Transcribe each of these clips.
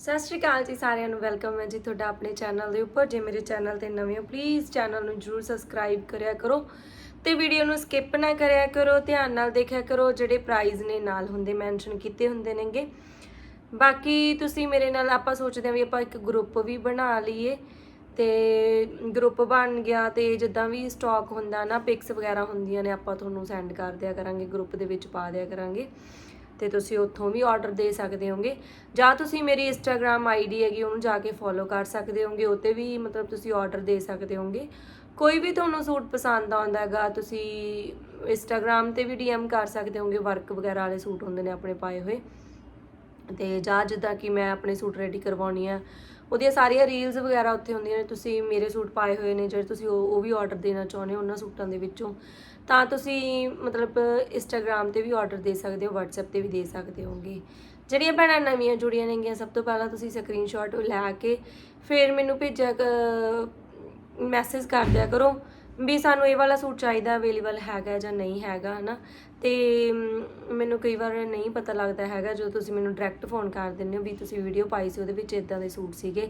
ਸਤਿ ਸ਼੍ਰੀ ਅਕਾਲ ਜੀ ਸਾਰਿਆਂ ਨੂੰ, ਵੈਲਕਮ ਹੈ ਜੀ ਤੁਹਾਡਾ ਆਪਣੇ ਚੈਨਲ ਦੇ ਉੱਪਰ। ਜੇ ਮੇਰੇ ਚੈਨਲ ਤੇ ਨਵੇਂ ਹੋ ਪਲੀਜ਼ ਚੈਨਲ ਨੂੰ ਜਰੂਰ ਸਬਸਕ੍ਰਾਈਬ ਕਰਿਆ ਕਰੋ ਤੇ ਵੀਡੀਓ ਨੂੰ ਸਕਿਪ ਨਾ ਕਰਿਆ ਕਰੋ, ਧਿਆਨ ਨਾਲ ਦੇਖਿਆ ਕਰੋ ਜਿਹੜੇ ਪ੍ਰਾਈਜ਼ ਨੇ ਨਾਲ ਹੁੰਦੇ ਮੈਂਸ਼ਨ ਕੀਤੇ ਹੁੰਦੇ ਨੇਗੇ। ਬਾਕੀ ਤੁਸੀਂ ਮੇਰੇ ਨਾਲ ਆਪਾਂ ਸੋਚਦੇ ਹਾਂ ਵੀ ਆਪਾਂ ਇੱਕ ਗਰੁੱਪ ਵੀ ਬਣਾ ਲਈਏ ਤੇ ਗਰੁੱਪ ਬਣ ਗਿਆ ਤੇ ਜਿੱਦਾਂ ਵੀ ਸਟਾਕ ਹੁੰਦਾ ਨਾ ਪਿਕਸ ਵਗੈਰਾ ਹੁੰਦੀਆਂ ਨੇ ਆਪਾਂ ਤੁਹਾਨੂੰ ਸੈਂਡ ਕਰ ਦਿਆ ਕਰਾਂਗੇ ਗਰੁੱਪ ਦੇ ਵਿੱਚ ਪਾ ਦਿਆ ਕਰਾਂਗੇ। ਤੇ ਤੁਸੀਂ ਉੱਥੋਂ ਵੀ ਆਰਡਰ ਦੇ ਸਕਦੇ ਹੋਗੇ। ਜਾਂ ਤੁਸੀਂ ਮੇਰੀ ਇੰਸਟਾਗ੍ਰam ਆਈਡੀ ਹੈਗੀ, ਉਹਨੂੰ ਜਾ ਕੇ ਫੋਲੋ ਕਰ ਸਕਦੇ ਹੋਗੇ ਉੱਤੇ ਵੀ ਮਤਲਬ ਤੁਸੀਂ ਆਰਡਰ ਦੇ ਸਕਦੇ ਹੋਗੇ। ਕੋਈ ਵੀ ਤੁਹਾਨੂੰ ਸੂਟ ਪਸੰਦ ਆਉਂਦਾ ਹੈਗਾ, ਤੁਸੀਂ ਇੰਸਟਾਗ੍ਰam ਤੇ ਵੀ ਡੀਐਮ ਕਰ ਸਕਦੇ ਹੋਗੇ ਵਰਕ ਵਗੈਰਾ ਵਾਲੇ ਸੂਟ ਹੁੰਦੇ ਨੇ ਆਪਣੇ ਪਾਏ ਹੋਏ। ਤੇ ਜਾਂ ਜਿੱਦਾਂ ਕਿ ਮੈਂ ਆਪਣੇ ਸੂਟ ਰੈਡੀ ਕਰਵਾਉਣੀ ਆ ਉਹਦੀਆਂ ਸਾਰੀਆਂ ਰੀਲਸ ਵਗੈਰਾ ਉੱਥੇ ਹੁੰਦੀਆਂ ਨੇ, ਤੁਸੀਂ ਮੇਰੇ ਸੂਟ ਪਾਏ ਹੋਏ ਨੇ, ਜਿਹੜੇ ਤੁਸੀਂ ਉਹ ਉਹ ਵੀ ਆਰਡਰ ਦੇਣਾ ਚਾਹੁੰਦੇ ਹੋ, ਉਹਨਾਂ ਸੂਟਾਂ ਦੇ ਵਿੱਚੋਂ। ਤਾਂ ਤੁਸੀਂ ਮਤਲਬ ਇੰਸਟਾਗ੍ਰam ਤੇ ਵੀ ਆਰਡਰ ਦੇ ਸਕਦੇ ਹੋ, WhatsApp ਤੇ ਵੀ ਦੇ ਸਕਦੇ ਹੋਗੇ। ਜਿਹੜੀਆਂ ਭੈਣਾਂ ਨਵੀਆਂ ਜੁੜੀਆਂ ਨੇਗੀਆਂ ਸਭ ਤੋਂ ਪਹਿਲਾਂ ਤੁਸੀਂ ਸਕਰੀਨਸ਼ਾਟ ਲੈ ਕੇ ਫਿਰ ਮੈਨੂੰ ਭੇਜਿਆ ਮੈਸੇਜ ਕਰ ਦਿਆ ਕਰੋ। ਵੀ ਸਾਨੂੰ ਇਹ ਵਾਲਾ ਸੂਟ ਚਾਹੀਦਾ ਅਵੇਲੇਬਲ ਹੈਗਾ ਜਾਂ ਨਹੀਂ ਹੈਗਾ ਹਨਾ? ਤੇ ਮ, ਮੈਨੂੰ ਕਈ ਵਾਰ ਨਹੀਂ ਪਤਾ ਲੱਗਦਾ ਹੈਗਾ ਜਦੋਂ ਤੁਸੀਂ ਮੈਨੂੰ ਡਾਇਰੈਕਟ ਫੋਨ ਕਰ ਦਿੰਦੇ ਹੋ ਵੀ ਤੁਸੀਂ ਵੀਡੀਓ ਪਾਈ ਸੀ ਉਹਦੇ ਵਿੱਚ ਇਦਾਂ ਦੇ ਸੂਟ ਸੀਗੇ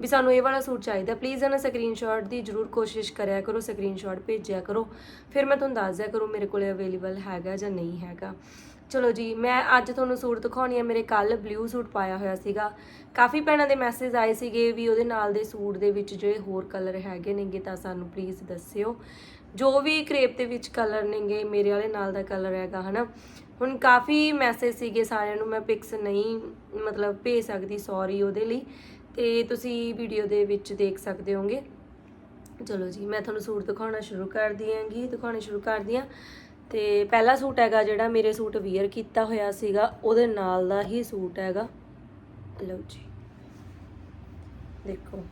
ਵੀ ਸਾਨੂੰ ਇਹ ਵਾਲਾ ਸੂਟ ਚਾਹੀਦਾ। ਪਲੀਜ਼ ਇਹਨਾਂ ਸਕਰੀਨਸ਼ਾਟ ਦੀ ਜਰੂਰ ਕੋਸ਼ਿਸ਼ ਕਰਿਆ ਕਰੋ ਸਕਰੀਨਸ਼ਾਟ ਭੇਜਿਆ ਕਰੋ। ਫਿਰ ਮੈਂ ਤੁਹਾਨੂੰ ਦੱਸ ਦਿਆ ਕਰੂੰ ਮੇਰੇ ਕੋਲੇ ਅਵੇਲੇਬਲ ਹੈਗਾ ਜਾਂ ਨਹੀਂ ਹੈਗਾ। ਚਲੋ ਜੀ, ਮੈਂ ਅੱਜ ਤੁਹਾਨੂੰ ਸੂਟ ਦਿਖਾਉਣੀ ਹੈ ਮੇਰੇ ਕੱਲ ਬਲੂ ਸੂਟ ਪਾਇਆ ਹੋਇਆ ਸੀਗਾ। ਕਾਫੀ ਭੈਣਾਂ ਦੇ ਮੈਸੇਜ ਆਏ ਸੀਗੇ ਵੀ ਉਹਦੇ ਨਾਲ ਦੇ ਸੂਟ ਦੇ ਵਿੱਚ ਜਿਹੜੇ ਹੋਰ ਕਲਰ ਹੈਗੇ ਨੇਗੇ ਤਾਂ ਸਾਨੂੰ ਪਲੀਜ਼ ਦੱਸਿਓ। ਜੋ ਵੀ ਕ੍ਰੇਪ ਦੇ ਵਿੱਚ ਕਲਰ ਨੇਗੇ, ਮੇਰੇ ਵਾਲੇ ਨਾਲ ਦਾ ਕਲਰ ਹੈਗਾ, ਹਨਾ? ਹੁਣ ਕਾਫੀ ਮੈਸੇਜ ਸੀਗੇ ਸਾਰਿਆਂ ਨੂੰ, ਮੈਂ ਪਿਕਸ ਨਹੀਂ, ਮਤਲਬ ਭੇਜ ਸਕਦੀ ਸੌਰੀ ਉਹਦੇ ਲਈ। ਤੇ ਤੁਸੀਂ ਵੀਡੀਓ ਦੇ ਵਿੱਚ ਦੇਖ ਸਕਦੇ ਹੋਗੇ ਚਲੋ ਜੀ, ਮੈਂ ਤੁਹਾਨੂੰ ਸੂਟ ਦਿਖਾਉਣਾ ਸ਼ੁਰੂ ਕਰ ਦਿਆਂਗੀ ਦਿਖਾਉਣੇ ਸ਼ੁਰੂ ਕਰਦੀ ਹਾਂ। ਤੇ ਪਹਿਲਾ ਸੂਟ ਹੈਗਾ ਜਿਹੜਾ ਮੇਰੇ ਸੂਟ ਵੀਅਰ ਕੀਤਾ ਹੋਇਆ ਸੀਗਾ, ਉਹਦੇ ਨਾਲ ਦਾ ਹੀ ਸੂਟ ਹੈਗਾ। ਲਓ ਜੀ। ਦੇਖੋ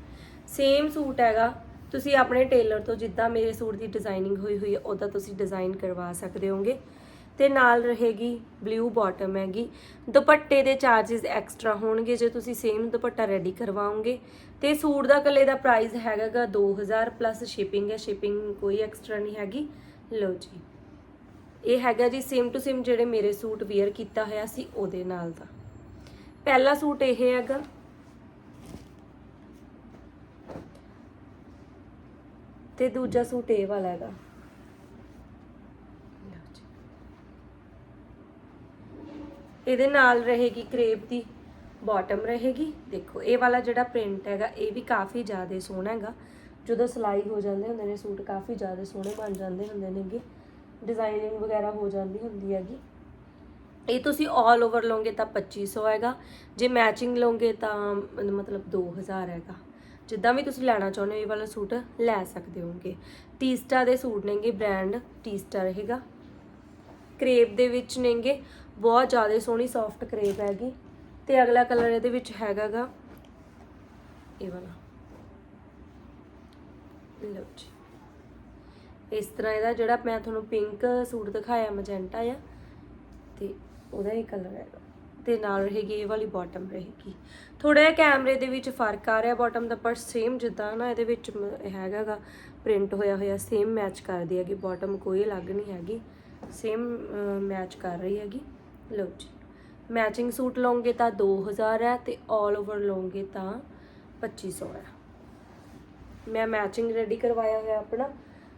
ਸੇਮ ਸੂਟ ਹੈਗਾ। ਤੁਸੀਂ ਆਪਣੇ ਟੇਲਰ ਤੋਂ ਜਿੱਦਾਂ ਮੇਰੇ ਸੂਟ ਦੀ ਡਿਜ਼ਾਈਨਿੰਗ ਹੋਈ ਹੋਈ ਹੈ ਉਹਦਾ ਤੁਸੀਂ ਡਿਜ਼ਾਈਨ ਕਰਵਾ ਸਕਦੇ ਹੋਗੇ। ਤੇ ਨਾਲ ਰਹੇਗੀ ਬਲੂ ਬਾਟਮ ਹੈਗੀ। ਦੁਪੱਟੇ ਦੇ ਚਾਰजेस ਐਕਸਟਰਾ ਹੋਣਗੇ, ਜੇ ਤੁਸੀਂ ਸੇਮ ਦੁਪੱਟਾ ਰੈਡੀ ਕਰਵਾਓਗੇ। ਤੇ ਸੂਟ ਦਾ ਇਕੱਲੇ ਦਾ ਪ੍ਰਾਈਸ ਹੈਗਾਗਾ 2000 ਪਲੱਸ ਸ਼ਿਪਿੰਗ ਹੈ ਸ਼ਿਪਿੰਗ ਕੋਈ ਐਕਸਟਰਾ ਨਹੀਂ ਹੈਗੀ। ਲਓ ਜੀ। ਇਹ ਹੈਗਾ ਜੀ ਸੇਮ ਟੂ ਸੇਮ ਜਿਹੜੇ ਮੇਰੇ ਸੂਟ ਵੇਅਰ ਕੀਤਾ ਹੋਇਆ ਸੀ, ਉਹਦੇ ਨਾਲ ਦਾ। ਪਹਿਲਾ ਸੂਟ ਇਹ ਹੈਗਾ। ਤੇ ਦੂਜਾ ਸੂਟ ਇਹ ਵਾਲਾ ਹੈਗਾ। ਇਹਦੇ ਨਾਲ ਰਹੇਗੀ ਕ੍ਰੇਪ ਦੀ ਬਾਟਮ ਰਹੇਗੀ। ਦੇਖੋ, ਇਹ ਵਾਲਾ ਜਿਹੜਾ ਪ੍ਰਿੰਟ ਹੈਗਾ, ਇਹ ਵੀ ਕਾਫੀ ਜ਼ਿਆਦਾ ਸੋਹਣਾ ਹੈਗਾ। ਜਦੋਂ ਸਿਲਾਈ ਹੋ ਜਾਂਦੇ ਹੁੰਦੇ ਨੇ, ਸੂਟ ਕਾਫੀ ਜ਼ਿਆਦਾ ਸੋਹਣੇ ਬਣ ਜਾਂਦੇ ਹੁੰਦੇ ਨੇਗੇ। ਡਿਜ਼ਾਈਨਿੰਗ ਵਗੈਰਾ ਹੋ ਜਾਂਦੀ ਹੁੰਦੀ ਹੈਗੀ। ਇਹ ਤੁਸੀਂ 올 ਓਵਰ ਲਓਗੇ ਤਾਂ 2500 ਹੈਗਾ। ਜੇ ਮੈਚਿੰਗ ਲਓਗੇ ਤਾਂ ਮ- ਮਤਲਬ 2000 ਹੈਗਾ। ਜਿੱਦਾਂ ਵੀ ਤੁਸੀਂ ਲੈਣਾ ਚਾਹੁੰਦੇ ਹੋ, ਇਹ ਵਾਲਾ ਸੂਟ ਲੈ ਸਕਦੇ ਹੋਗੇ ਟੀਸਟਾ ਦੇ ਸੂਟ ਨੇਗੇ ਬ੍ਰਾਂਡ ਟੀਸਟਾ ਰਹੇਗਾ। ਕਰੇਪ ਦੇ ਵਿੱਚ ਨੇਗੇ, ਬਹੁਤ ਜ਼ਿਆਦਾ ਸੋਹਣੀ ਸੌਫਟ ਕਰੇਪ ਹੈਗੀ। ਤੇ ਅਗਲਾ ਕਲਰ ਇਹਦੇ ਵਿੱਚ ਹੈਗਾਗਾ, ਇਹ ਵਾਲਾ। ਲਓ ਜੀ। ਇਸ ਤਰ੍ਹਾਂ ਇਹਦਾ ਜਿਹੜਾ ਮੈਂ ਤੁਹਾਨੂੰ ਪਿੰਕ ਸੂਟ ਦਿਖਾਇਆ ਮਜੈਂਟਾ ਆ, ਤੇ ਉਹਦਾ ਹੀ ਕਲਰ ਹੈਗਾ। ਤੇ ਨਾਲ ਰਹੇਗੀ ਇਹ ਵਾਲੀ ਬਾਟਮ ਰਹੇਗੀ। ਥੋੜਾ ਜਿਹਾ ਕੈਮਰੇ ਦੇ ਵਿੱਚ ਫ਼ਰਕ ਆ ਰਿਹਾ ਬਾਟਮ ਦਾ, ਪਰ ਸੇਮ ਜਿੱਦਾਂ ਨਾ ਇਹਦੇ ਵਿੱਚ ਮ- ਹੈਗਾਗਾ ਪ੍ਰਿੰਟ ਹੋਇਆ ਹੋਇਆ ਸੇਮ ਮੈਚ ਕਰਦੀ ਹੈਗੀ। ਬਾਟਮ ਕੋਈ ਅਲੱਗ ਨਹੀਂ ਹੈਗੀ ਸੇਮ ਮੈਚ ਕਰ ਰਹੀ ਹੈਗੀ। ਲਓ ਜੀ ਮੈਚਿੰਗ ਸੂਟ ਲਓਗੇ ਤਾਂ 2000 ਹੈ ਤੇ 올 ਓਵਰ ਲਓਗੇ ਤਾਂ 2500 ਹੈ। ਮੈਂ ਮੈਚਿੰਗ ਰੈਡੀ ਕਰਵਾਇਆ ਹੋਇਆ ਆਪਣਾ।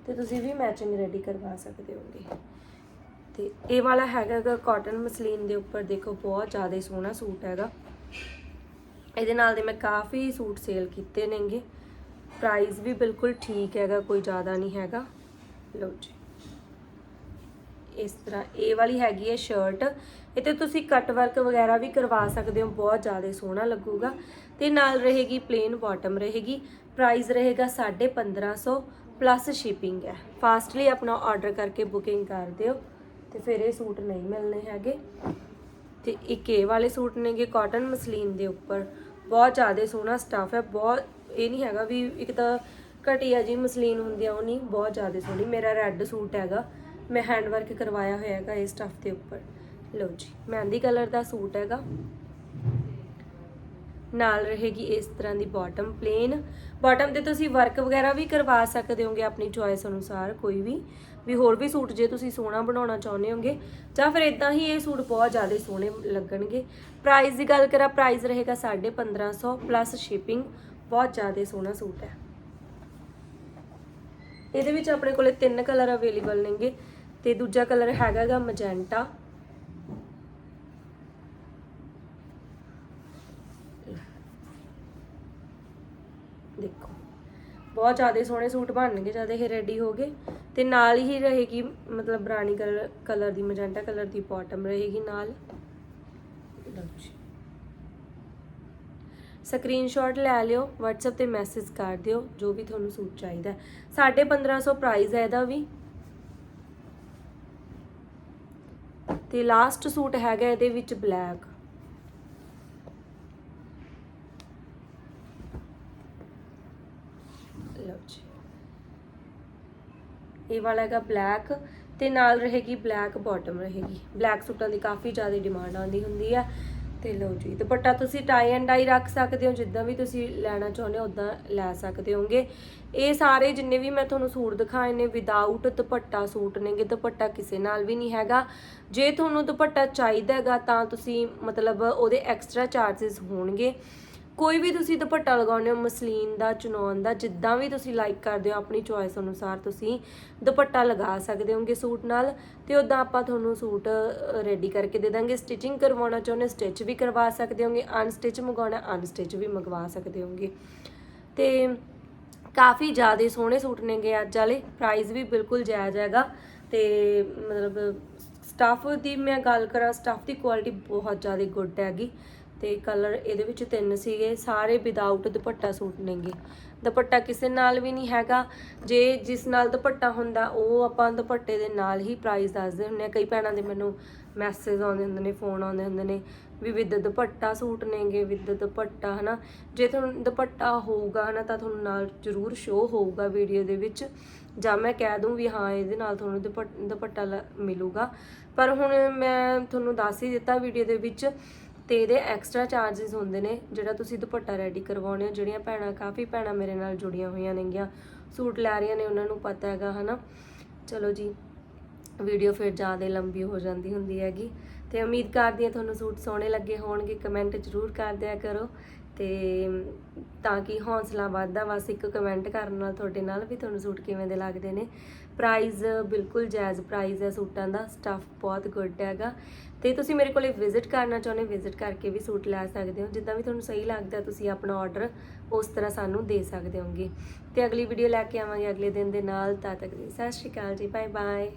ਤੇ ਤੁਸੀਂ ਵੀ ਮੈਚਿੰਗ ਰੈਡੀ ਕਰਵਾ ਸਕਦੇ ਹੋਗੇ। ਤੇ ਇਹ ਵਾਲਾ ਹੈਗਾਗਾ ਕਾਟਨ ਮਸਲੀਨ ਦੇ ਉੱਪਰ ਦੇਖੋ, ਬਹੁਤ ਜ਼ਿਆਦਾ ਸੋਹਣਾ ਸੂਟ ਹੈਗਾ। ਇਹਦੇ ਨਾਲ ਦੇ ਮੈਂ ਕਾਫੀ ਸੂਟ ਸੇਲ ਕੀਤੇ ਨੇਗੇ। ਪ੍ਰਾਈਸ ਵੀ ਬਿਲਕੁਲ ਠੀਕ ਹੈਗਾ, ਕੋਈ ਜ਼ਿਆਦਾ ਨਹੀਂ ਹੈਗਾ। ਲਓ ਜੀ। ਇਸ ਤਰ੍ਹਾਂ ਇਹ ਵਾਲੀ ਹੈਗੀ ਹੈ ਸ਼ਰਟ ਇਹ ਤੇ ਤੁਸੀਂ ਕੱਟ ਵਰਕ ਵਗੈਰਾ ਵੀ ਕਰਵਾ ਸਕਦੇ ਹੋ, ਬਹੁਤ ਜ਼ਿਆਦਾ ਸੋਹਣਾ ਲੱਗੂਗਾ। ਤੇ ਨਾਲ ਰਹੇਗੀ ਪਲੇਨ ਬਾਟਮ ਰਹੇਗੀ। ਪ੍ਰਾਈਸ ਰਹੇਗਾ 1550 ਪਲੱਸ ਸ਼ਿਪਿੰਗ ਹੈ। ਫਾਸਟਲੀ ਆਪਣਾ ਆਰਡਰ ਕਰਕੇ ਬੁਕਿੰਗ ਕਰ ਦਿਓ। ਤੇ ਫਿਰ ਇਹ ਸੂਟ ਨਹੀਂ ਮਿਲਨੇ ਹੈਗੇ। ਤੇ ਇੱਕ ਇਹ ਵਾਲੇ ਸੂਟ ਨੇਗੇ ਕਾਟਨ ਮਸਲੀਨ ਦੇ ਉੱਪਰ। ਬਹੁਤ ਜ਼ਿਆਦਾ ਸੋਹਣਾ ਸਟਫ ਹੈ। ਬਹੁਤ, ਇਹ ਨਹੀਂ ਹੈਗਾ ਵੀ ਇੱਕ ਤਾਂ ਘਟੀਆ ਜੀ ਮਸਲੀਨ ਹੁੰਦੀ ਆ, ਉਹ ਨਹੀਂ, ਬਹੁਤ ਜ਼ਿਆਦਾ ਸੋਹਣੀ। ਮੇਰਾ ਰੈੱਡ ਸੂਟ ਹੈਗਾ। ਮੈਂ ਹੈਂਡ ਵਰਕ ਕਰਵਾਇਆ ਹੋਇਆ ਹੈਗਾ ਇਸ ਸਟਫ ਦੇ ਉੱਪਰ। ਲਓ ਜੀ, ਮਹਿੰਦੀ ਕਲਰ ਦਾ ਸੂਟ ਹੈਗਾ। ਨਾਲ ਰਹੇਗੀ ਇਸ ਤਰ੍ਹਾਂ ਦੀ ਬਾਟਮ ਪਲੇਨ ਬਾਟਮ ਤੇ ਤੁਸੀਂ ਵਰਕ ਵਗੈਰਾ ਵੀ ਕਰਵਾ ਸਕਦੇ ਹੋਗੇ ਆਪਣੀ ਚੋਇਸ ਅਨੁਸਾਰ, ਕੋਈ ਵੀ। ਵੀ ਹੋਰ ਵੀ ਸੂਟ ਜੇ ਤੁਸੀਂ ਸੋਹਣਾ ਬਣਾਉਣਾ ਚਾਹੁੰਦੇ ਹੋਗੇ, ਜਾਂ ਫਿਰ ਇਦਾਂ ਹੀ ਇਹ ਸੂਟ ਬਹੁਤ ਜ਼ਿਆਦਾ ਸੋਹਣੇ ਲੱਗਣਗੇ। ਪ੍ਰਾਈਸ ਦੀ ਗੱਲ ਕਰਾਂ ਪ੍ਰਾਈਸ ਰਹੇਗਾ 1550 ਪਲੱਸ ਸ਼ਿਪਿੰਗ ਬਹੁਤ ਜ਼ਿਆਦਾ ਸੋਹਣਾ ਸੂਟ ਹੈ। ਇਹਦੇ ਵਿੱਚ ਆਪਣੇ ਕੋਲੇ ਤਿੰਨ ਕਲਰ ਅਵੇਲੇਬਲ ਨੇਗੇ, ਤੇ ਦੂਜਾ ਕਲਰ ਹੈਗਾਗਾ ਮਜੈਂਟਾ ਦੇਖੋ। ਬਹੁਤ ਜ਼ਿਆਦਾ ਸੋਹਣੇ ਸੂਟ ਬਣਨਗੇ ਜਦ ਇਹ ਰੈਡੀ ਹੋ ਗਏ ਤੇ ਨਾਲ ਹੀ ਰਹੇਗੀ ਮਤਲਬ ਬਰਾਣੀ ਕਲਰ ਕਲਰ ਦੀ, ਮਜੈਂਟਾ ਕਲਰ ਦੀ ਬਾਟਮ ਰਹੇਗੀ ਨਾਲ। ਸਕਰੀਨਸ਼ਾਟ ਲੈ ਲਿਓ, WhatsApp ਤੇ ਮੈਸੇਜ ਕਰ ਦਿਓ, ਜੋ ਵੀ ਤੁਹਾਨੂੰ ਸੂਟ ਚਾਹੀਦਾ ਹੈ। 1550 ਪ੍ਰਾਈਸ ਹੈ ਇਹਦਾ ਵੀ। ਤੇ ਲਾਸਟ ਸੂਟ ਹੈਗਾ ਇਹਦੇ ਵਿੱਚ ਬਲੈਕ ਲਓ ਜੀ ਇਹ ਵਾਲਾ ਹੈਗਾ ਬਲੈਕ ਤੇ ਨਾਲ ਰਹੇਗੀ ਬਲੈਕ ਬਾਟਮ ਰਹੇਗੀ। ਬਲੈਕ ਸੂਟਾਂ ਦੀ ਕਾਫੀ ਜ਼ਿਆਦਾ ਡਿਮਾਂਡ ਆਉਂਦੀ ਹੁੰਦੀ ਹੈ ਤੇ ਲਓ ਜੀ, ਦੁਪੱਟਾ ਤੁਸੀਂ ਟਾਈ ਐਂਡ ਡਾਈ ਰੱਖ ਸਕਦੇ ਹੋ, ਜਿੱਦਾਂ ਵੀ ਤੁਸੀਂ ਲੈਣਾ ਚਾਹੁੰਦੇ ਹੋ ਉਦਾਂ ਲੈ ਸਕਦੇ ਹੋਗੇ। ਇਹ ਸਾਰੇ ਜਿੰਨੇ ਵੀ ਮੈਂ ਤੁਹਾਨੂੰ ਸੂਟ ਦਿਖਾਏ ਨੇ ਵਿਦਆਊਟ ਦੁਪੱਟਾ ਸੂਟ ਨੇਗੇ, ਦੁਪੱਟਾ ਕਿਸੇ ਨਾਲ ਵੀ ਨਹੀਂ ਹੈਗਾ। ਜੇ ਤੁਹਾਨੂੰ ਦੁਪੱਟਾ ਚਾਹੀਦਾ ਹੈਗਾ, ਤਾਂ ਤੁਸੀਂ ਮਤਲਬ ਉਹਦੇ ਐਕਸਟਰਾ ਚਾਰजेस ਹੋਣਗੇ। ਕੋਈ ਵੀ ਤੁਸੀਂ ਦੁਪੱਟਾ ਲਗਾਉਂਦੇ ਹੋ, ਮਸਲੀਨ ਦਾ, ਚੁਨੌਨ ਦਾ, ਜਿੱਦਾਂ ਵੀ ਤੁਸੀਂ ਲਾਈਕ ਕਰਦੇ ਹੋ, ਆਪਣੀ ਚੋਇਸ ਅਨੁਸਾਰ ਤੁਸੀਂ ਦੁਪੱਟਾ ਲਗਾ ਸਕਦੇ ਹੋਗੇ ਸੂਟ ਨਾਲ ਤੇ ਉਦਾਂ ਆਪਾਂ ਤੁਹਾਨੂੰ ਸੂਟ ਰੈਡੀ ਕਰਕੇ ਦੇ ਦਾਂਗੇ। ਸਟਿਚਿੰਗ ਕਰਵਾਉਣਾ ਚਾਹੁੰਦੇ ਸਟਿਚ ਵੀ ਕਰਵਾ ਸਕਦੇ ਹੋਗੇ। ਅਨਸਟਿਚ ਮੰਗਵਾਉਣਾ ਅਨਸਟਿਚ ਵੀ ਮੰਗਵਾ ਸਕਦੇ ਹੋਗੇ। ਤੇ ਕਾਫੀ ਜ਼ਿਆਦਾ ਸੋਹਣੇ ਸੂਟ ਨੇਗੇ ਅੱਜ ਵਾਲੇ। ਪ੍ਰਾਈਸ ਵੀ ਬਿਲਕੁਲ ਜਾਇਜ਼ ਹੈਗਾ ਤੇ ਮਤਲਬ ਸਟਾਫ ਦੀ ਮੈਂ ਗੱਲ ਕਰਾਂ ਸਟਾਫ ਦੀ ਕੁਆਲਿਟੀ ਬਹੁਤ ਜ਼ਿਆਦਾ ਗੁੱਡ ਹੈਗੀ। ਤੇ ਕਲਰ ਇਹਦੇ ਵਿੱਚ ਤਿੰਨ ਸੀਗੇ। ਸਾਰੇ ਵਿਦਆਊਟ ਦੁਪੱਟਾ ਸੂਟ ਨੇਗੇ। ਦੁਪੱਟਾ ਕਿਸੇ ਨਾਲ ਵੀ ਨਹੀਂ ਹੈਗਾ। ਜੇ ਜਿਸ ਨਾਲ ਦੁਪੱਟਾ ਹੁੰਦਾ, ਉਹ ਆਪਾਂ ਦੁਪੱਟੇ ਦੇ ਨਾਲ ਹੀ ਪ੍ਰਾਈਸ ਦੱਸਦੇ ਹੁੰਦੇ ਆ। ਕਈ ਭੈਣਾਂ ਦੇ ਮੈਨੂੰ ਮੈਸੇਜ ਆਉਂਦੇ ਹੁੰਦੇ ਨੇ ਫੋਨ ਆਉਂਦੇ ਹੁੰਦੇ ਨੇ ਵੀ ਵਿਦ ਦੁਪੱਟਾ ਸੂਟ ਨੇਗੇ ਵਿਦ ਦੁਪੱਟਾ, ਹਨਾ। ਜੇ ਤੁਹਾਨੂੰ ਦੁਪੱਟਾ ਹੋਊਗਾ, ਹਨਾ, ਤਾਂ ਤੁਹਾਨੂੰ ਨਾਲ ਜ਼ਰੂਰ ਸ਼ੋ ਹੋਊਗਾ ਵੀਡੀਓ ਦੇ ਵਿੱਚ। ਜਾਂ ਮੈਂ ਕਹਿ ਦੂੰ ਵੀ ਹਾਂ, ਇਹਦੇ ਨਾਲ ਤੁਹਾਨੂੰ ਦੁਪੱਟ- ਦੁਪੱਟਾ ਲ- ਮਿਲੂਗਾ। ਪਰ ਹੁਣ ਮੈਂ ਤੁਹਾਨੂੰ ਦੱਸ ਹੀ ਦਿੱਤਾ ਵੀਡੀਓ ਦੇ ਵਿੱਚ ਤੇ ਇਹਦੇ ਐਕਸਟਰਾ ਚਾਰजेस ਹੁੰਦੇ ਨੇ, ਜਿਹੜਾ ਤੁਸੀਂ ਦੁਪੱਟਾ ਰੈਡੀ ਕਰਵਾਉਣੇ ਹੋ, ਜਿਹੜੀਆਂ ਭੈਣਾਂ, ਕਾਫੀ ਭੈਣਾਂ ਮੇਰੇ ਨਾਲ ਜੁੜੀਆਂ ਹੋਈਆਂ ਨੇਗੀਆਂ। ਸੂਟ ਲੈ ਰਹੀਆਂ ਨੇ, ਉਹਨਾਂ ਨੂੰ ਪਤਾ ਹੈਗਾ, ਹਨਾ? ਚਲੋ ਜੀ ਵੀਡੀਓ ਫਿਰ ਜ਼ਿਆਦਾ ਲੰਬੀ ਹੋ ਜਾਂਦੀ ਹੁੰਦੀ ਹੈਗੀ। ਤੇ ਉਮੀਦ ਕਰਦੀ ਹਾਂ ਤੁਹਾਨੂੰ ਸੂਟ ਸੋਹਣੇ ਲੱਗੇ ਹੋਣਗੇ ਕਮੈਂਟ ਜ਼ਰੂਰ ਕਰ ਦਿਆ ਕਰੋ। ਤੇ ਤਾਂ ਕਿ ਹੌਸਲਾ ਵੱਧਦਾ, ਬਸ ਇੱਕ ਕਮੈਂਟ ਕਰਨ ਨਾਲ ਤੁਹਾਡੇ ਨਾਲ ਵੀ ਤੁਹਾਨੂੰ ਸੂਟ ਕਿਵੇਂ ਦੇ ਲੱਗਦੇ ਨੇ। ਪ੍ਰਾਈਸ ਬਿਲਕੁਲ ਜਾਇਜ਼ ਪ੍ਰਾਈਸ ਹੈ, ਸੂਟਾਂ ਦਾ ਸਟੱਫ ਬਹੁਤ ਗੁੱਡ ਹੈਗਾ। ਤੇ ਤੁਸੀਂ ਮੇਰੇ ਕੋਲੇ ਵਿਜ਼ਿਟ ਕਰਨਾ ਚਾਹੁੰਦੇ ਵਿਜ਼ਿਟ ਕਰਕੇ ਵੀ ਸੂਟ ਲੈ ਸਕਦੇ ਹੋ। ਜਿੱਦਾਂ ਵੀ ਤੁਹਾਨੂੰ ਸਹੀ ਲੱਗਦਾ, ਤੁਸੀਂ ਆਪਣਾ ਆਰਡਰ ਉਸ ਤਰ੍ਹਾਂ ਸਾਨੂੰ ਦੇ ਸਕਦੇ ਹੋਗੇ ਤੇ ਅਗਲੀ ਵੀਡੀਓ ਲੈ ਕੇ ਆਵਾਂਗੇ ਅਗਲੇ ਦਿਨ ਦੇ ਨਾਲ, ਤਦ ਤੱਕ ਸਤਿ ਸ਼੍ਰੀ ਅਕਾਲ ਜੀ ਬਾਏ ਬਾਏ